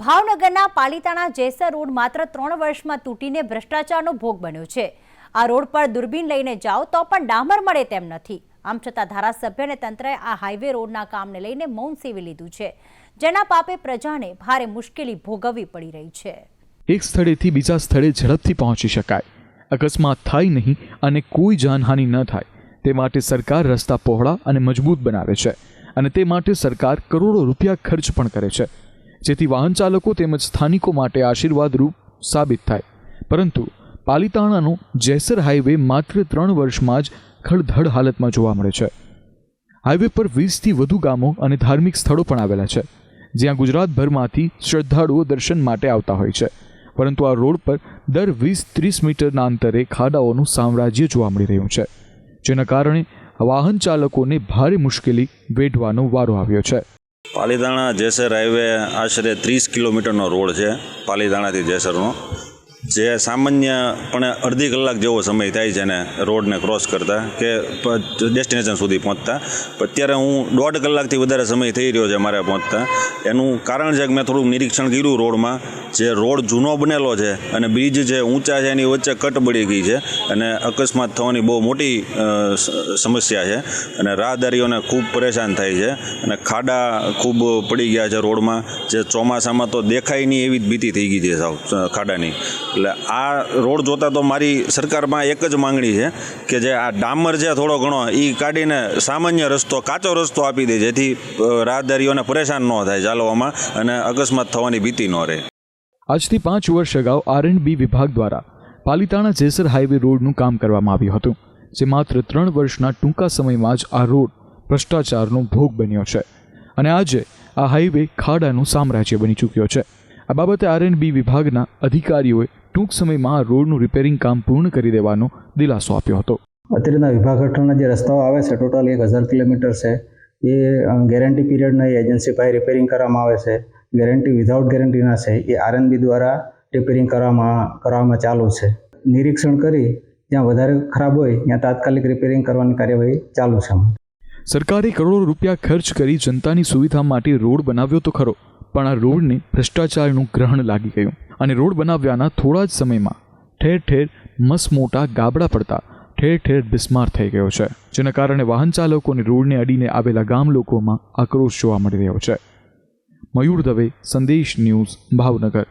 ભાવનગરના પાલિતાણા જેસર રોડ માત્ર ત્રણ વર્ષમાં તૂટીને ભ્રષ્ટાચારનો ભોગ બન્યો છે. આ રોડ પર દૂરબીન લઈને જાઓ તો પણ ડામર મળે તેમ નથી. આમ છતાં ધારાસભ્ય અને તંત્રએ આ હાઈવે રોડના કામને લઈને મૌન સેવી લીધું છે. જેના પાપે પ્રજાને ભારે મુશ્કેલી ભોગવવી પડી રહી છે. એક સ્થળેથી બીજા સ્થળે ઝડપથી પહોંચી શકાય. અકસ્માત થાય નહીં અને કોઈ જાનહાનિ ન થાય. તે માટે સરકાર રસ્તા પહોળા અને મજબૂત બનાવે છે. અને તે માટે સરકાર કરોડો રૂપિયા ખર્ચ પણ કરે છે. જેથી વાહન ચાલકો તેમજ સ્થાનિકો માટે આશીર્વાદરૂપ સાબિત થાય. પરંતુ પાલિતાણાનો જેસર હાઈવે માત્ર ત્રણ વર્ષમાં જ ખડધડ હાલતમાં જોવા મળે છે. હાઈવે પર વીસથી વધુ ગામો અને ધાર્મિક સ્થળો પણ આવેલા છે, જ્યાં ગુજરાતભરમાંથી શ્રદ્ધાળુઓ દર્શન માટે આવતા હોય છે. પરંતુ આ રોડ પર દર વીસ ત્રીસ મીટરના અંતરે ખાડાઓનું સામ્રાજ્ય જોવા મળી રહ્યું છે, જેના કારણે વાહન ચાલકોને ભારે મુશ્કેલી વેઠવાનો વારો આવ્યો છે. પાલીતાણા જેસર હાઈવે આશરે ત્રીસ કિલોમીટરનો રોડ છે. પાલીતાણાથી જેસરનો. જે સામાન્યપણે અડધી કલાક જેવો સમય થાય છે ને રોડને ક્રોસ કરતા કે ડેસ્ટિનેશન સુધી પહોંચતા. અત્યારે હું દોઢ કલાકથી વધારે સમય થઈ રહ્યો છે મારે પહોંચતા. એનું કારણ છે કે મેં થોડું નિરીક્ષણ કર્યું રોડમાં. જે રોડ જૂનો બનેલો છે અને બ્રિજ જે ઊંચા છે એની વચ્ચે કટ પડી ગઈ છે અને અકસ્માત થવાની બહુ મોટી સમસ્યા છે. અને રાહદારીઓને ખૂબ પરેશાન થાય છે અને ખાડા ખૂબ પડી ગયા છે રોડમાં. જે ચોમાસામાં તો દેખાય નહીં એવી જ ભીતિ થઈ ગઈ છે સાવ ખાડાની. એટલે આ રોડ જોતાં તો મારી સરકારમાં એક જ માંગણી છે કે જે આ ડામર છે થોડો ઘણો એ કાઢીને સામાન્ય રસ્તો, કાચો રસ્તો આપી દે, જેથી રાહદારીઓને પરેશાન ન થાય ચાલવામાં અને અકસ્માત થવાની ભીતિ ન રહે. આજથી પાંચ વર્ષ અગાઉ આર એન્ડ બી વિભાગ દ્વારા પાલિતાણા જેસર હાઈવે રોડનું કામ કરવામાં આવ્યું હતું, જે માત્ર ત્રણ વર્ષના ટૂંકા સમયમાં જ આ રોડ ભ્રષ્ટાચારનો ભોગ બન્યો છે અને આજે આ હાઈવે ખાડાનું સામ્રાજ્ય બની ચૂક્યો છે. આ બાબતે આર એન્ડ બી વિભાગના અધિકારીઓએ ટૂંક સમયમાં રોડનું રિપેરિંગ કામ પૂર્ણ કરી દેવાનો દિલાસો આપ્યો હતો. અત્યારના વિભાગ હેઠળના જે રસ્તાઓ આવે છે ટોટલ એક હજાર કિલોમીટર છે. એ ગેરંટી પીરિયડના એ એજન્સી પાસે રિપેરિંગ કરવામાં આવે છે. ગેરંટી વિધાઉટ ગેરંટીના છે. એ આરએનબી દ્વારા રિપેરિંગ કરવામાં કરવામાં ચાલુ છે. નિરીક્ષણ કરી જ્યાં વધારે ખરાબ હોય ત્યાં તાત્કાલિક રિપેરિંગ કરવાની કાર્યવાહી ચાલુ છે. સરકારે કરોડો રૂપિયા ખર્ચ કરી જનતાની સુવિધા માટે રોડ બનાવ્યો તો ખરો. પણ આ રોડને ભ્રષ્ટાચારનું ગ્રહણ લાગી ગયું. અને રોડ બનાવ્યાના થોડા જ સમયમાં ઠેર ઠેર મસ મોટા ગાબડા પડતા ઠેર ઠેર બિસ્માર થઈ ગયો છે, જેના કારણે વાહન ચાલકોને રોડને અડીને આવેલા ગામ લોકોમાં આક્રોશ જોવા મળી રહ્યો છે. મયુર દવે, સંદેશ ન્યૂઝ, ભાવનગર.